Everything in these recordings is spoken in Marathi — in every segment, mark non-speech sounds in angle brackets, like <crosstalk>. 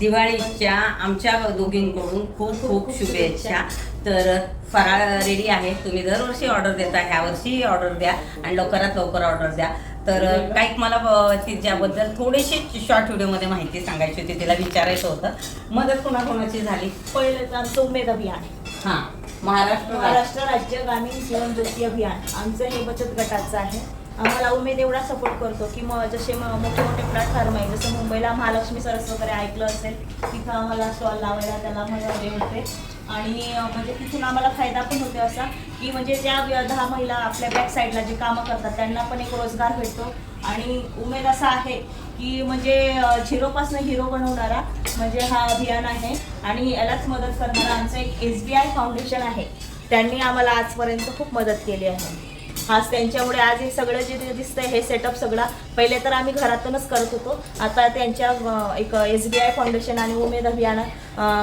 दिवाळीच्या आमच्या दोघींकडून खूप खूप शुभेच्छा. तर फराळ रेडी आहे. तुम्ही दरवर्षी ऑर्डर देता ह्या वर्षी ऑर्डर द्या आणि लवकरात लवकर ऑर्डर द्या. तर काही मला तिच्याबद्दल थोडीशी शॉर्ट व्हिडिओमध्ये माहिती सांगायची होती तिला विचारायचं होतं. मदत कोणाकोणाची झाली? पहिलं तर आमचं उमेद अभियान. हां महाराष्ट्र महाराष्ट्र राज्य ग्रामीण जीवन ज्योती अभियान. आमचं हे बचत गटाचं आहे. आम्हाला उमेद एवढा सपोर्ट करतो की मग जसे म- मोठे मोठे प्लॅटफॉर्म आहे जसं मुंबईला महालक्ष्मी सरस वगैरे ऐकलं असेल तिथं आम्हाला स्टॉल लावायला त्याला मदत मिळते आणि म्हणजे तिथून आम्हाला फायदा पण होतो असा की म्हणजे ज्या दहा महिला आपल्या बॅक साईडला जे कामं करतात त्यांना पण एक रोजगार भेटतो. आणि उमेद असा आहे की म्हणजे झिरोपासून हिरो बनवणारा म्हणजे हा अभियान आहे. आणि यालाच मदत करणारा आमचं एक एस बी आय फाउंडेशन आहे. त्यांनी आम्हाला आजपर्यंत खूप मदत केली आहे. आज त्यांच्यामुळे आज हे सगळं जे दिसतंय हे सेटअप सगळा पहिले तर आम्ही घरातूनच करत होतो. आता त्यांच्या एक एस बी आय फाउंडेशन आणि उमेद अभियान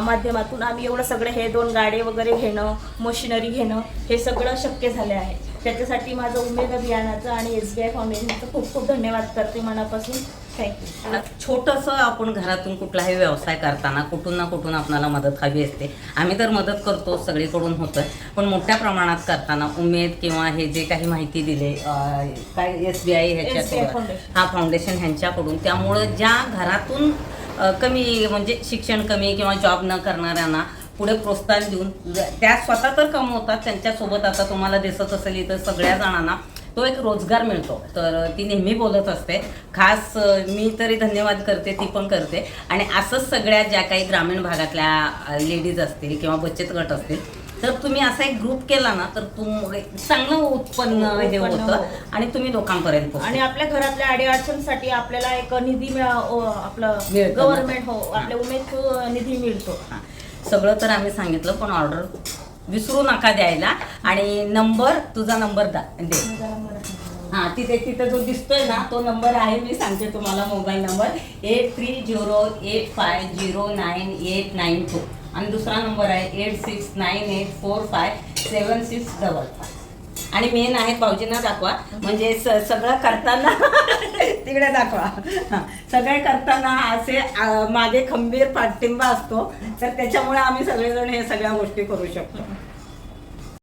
माध्यमातून आम्ही एवढं सगळं हे दोन गाडे वगैरे घेणं मशिनरी घेणं हे सगळं शक्य झाले आहे. त्याच्यासाठी माझं उमेद अभियानाचं आणि एस बी आय फाउंडेशनचं खूप खूप धन्यवाद करते मनापासून. थँक्यू छोटंसं आपण घरातून कुठलाही व्यवसाय करताना कुठून ना कुठून आपल्याला मदत हवी असते. आम्ही तर मदत करतो सगळीकडून होतं पण मोठ्या प्रमाणात करताना उमेद किंवा हे जे काही माहिती दिले काय एस बी आय ह्याच्याकडून. हा फाउंडेशन ह्यांच्याकडून त्यामुळं ज्या घरातून कमी म्हणजे शिक्षण कमी किंवा जॉब न करणाऱ्यांना पुढे प्रोत्साहन देऊन त्या स्वतः तर कमवतात त्यांच्यासोबत आता तुम्हाला दिसत असेल इथं सगळ्या जणांना तो एक रोजगार मिळतो तर ती नेहमी बोलत असते खास मी तरी धन्यवाद करते ती पण करते आणि असंच सगळ्या ज्या काही ग्रामीण भागातल्या लेडीज असतील किंवा बचत गट असतील तर तुम्ही असा एक ग्रुप केला ना तर तुम चांगलं उत्पन्न हे उत्पन्न होतं हो. आणि तुम्ही लोकांपर्यंत. आणि आपल्या घरातल्या अडीअडचणसाठी आपल्याला एक निधी मिळा आपलं. गव्हर्नमेंट हो आपल्या उमेद निधी मिळतो हां. सगळं तर आम्ही सांगितलं पण ऑर्डर विसरू नका द्यायला. आणि नंबर तुझा नंबर दा दे. हा तिथे तिथे जो दिसतोय ना तो नंबर आहे मी सांगते तुम्हाला mobile number eight three zero eight five zero nine eight nine two आणि दुसरा नंबर आहे eight six nine eight four five seven six double five आणि मेन आहे भाऊजींना दाखवा. म्हणजे स सगळं करताना <laughs> तिकडे दाखवा. सगळे करताना असे मागे खंबीर पाठिंबा असतो. तर त्याच्यामुळे आम्ही सगळेजण हे सगळ्या गोष्टी करू शकतो.